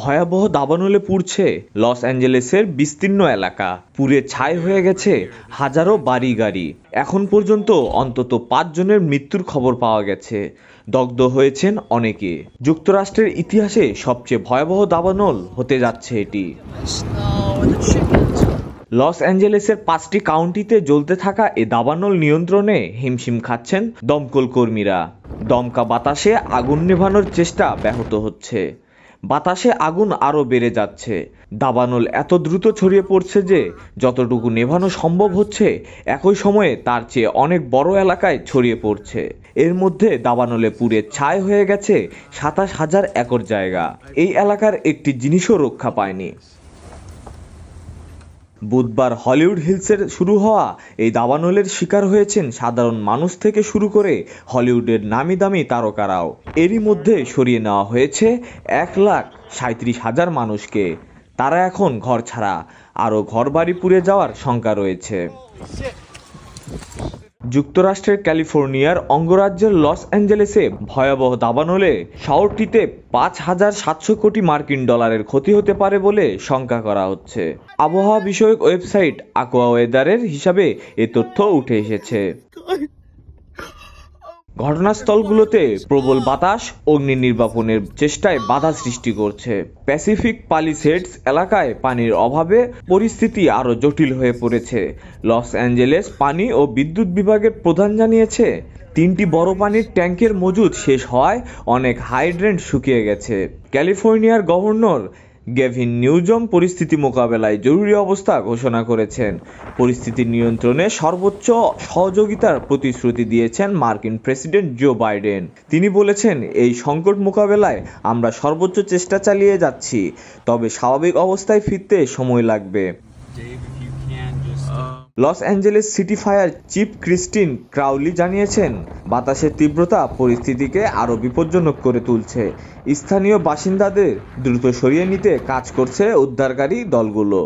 ভয়াবহ দাবানলে পুড়ছে লস অ্যাঞ্জেলেসের বিস্তীর্ণ এলাকা। পুড়ে ছাই হয়ে গেছে হাজারো বাড়ি গাড়ি। এখন পর্যন্ত অন্তত পাঁচজনের মৃত্যুর খবর পাওয়া গেছে। দগ্ধ হয়েছেন অনেকে। যুক্তরাষ্ট্রের ইতিহাসে সবচেয়ে ভয়াবহ দাবানল হতে যাচ্ছে এটি. লস অ্যাঞ্জেলেসের পাঁচটি কাউন্টিতে জ্বলতে থাকা এ দাবানল নিয়ন্ত্রণে হিমশিম খাচ্ছেন দমকল কর্মীরা। দমকা বাতাসে আগুন নেভানোর চেষ্টা ব্যাহত হচ্ছে। বাতাসে আগুন আরও বেড়ে যাচ্ছে। দাবানল এত দ্রুত ছড়িয়ে পড়ছে যে, যতটুকু নেভানো সম্ভব হচ্ছে, একই সময়ে তার চেয়ে অনেক বড় এলাকায় ছড়িয়ে পড়ছে। এর মধ্যে দাবানলে পুড়ে ছায় হয়ে গেছে সাতাশ হাজার একর জায়গা। এই এলাকার একটি জিনিসও রক্ষা পায়নি। বুধবার হলিউড হিলসের শুরু হওয়া এই দাবানলের শিকার হয়েছেন সাধারণ মানুষ থেকে শুরু করে হলিউডের নামি দামি তারকারাও। এরই মধ্যে সরিয়ে নেওয়া হয়েছে এক লাখ সাঁত্রিশ হাজার মানুষকে। তারা এখন ঘর ছাড়া, আরও ঘরবাড়ি পুড়ে যাওয়ার শঙ্কা রয়েছে। যুক্তরাষ্ট্রের ক্যালিফোর্নিয়ার অঙ্গরাজ্যের লস অ্যাঞ্জেলেসে ভয়াবহ দাবান হলে শহরটিতে পাঁচ হাজার সাতশো কোটি মার্কিন ডলারের ক্ষতি হতে পারে বলে শঙ্কা করা হচ্ছে। আবহাওয়া বিষয়ক ওয়েবসাইট আকোয়া ওয়েদারের হিসাবে এ তথ্য উঠে এসেছে। ঘটনাস্থলগুলোতে প্রবল বাতাস, অগ্নি নির্বাপনের চেষ্টায় বাধা সৃষ্টি করছে। প্যাসিফিক পালিসেডস এলাকায় পানির অভাবে পরিস্থিতি আরও জটিল হয়ে পড়েছে। লস অ্যাঞ্জেলেস পানি ও বিদ্যুৎ বিভাগের প্রধান জানিয়েছে, তিনটি বড় পানির ট্যাঙ্কের মজুদ শেষ হওয়ায় অনেক হাইড্রেন্ট শুকিয়ে গেছে। ক্যালিফোর্নিয়ার গভর্নর গেভিন নিউজম পরিস্থিতি মোকাবেলায় জরুরি অবস্থা ঘোষণা করেছেন। পরিস্থিতি নিয়ন্ত্রণে সর্বোচ্চ সহযোগিতার প্রতিশ্রুতি দিয়েছেন মার্কিন প্রেসিডেন্ট জো বাইডেন। তিনি বলেছেন, এই সংকট মোকাবেলায় আমরা সর্বোচ্চ চেষ্টা চালিয়ে যাচ্ছি, তবে স্বাভাবিক অবস্থায় ফিরতে সময় লাগবে। Los Angeles city fire chief Kristin Crowley জানিয়েছেন, বাতাসের তীব্রতা পরিস্থিতিকে আরও বিপজ্জনক করে তুলছে। স্থানীয় বাসিন্দাদের দ্রুত সরিয়ে নিতে কাজ করছে উদ্ধারকারী দলগুলো।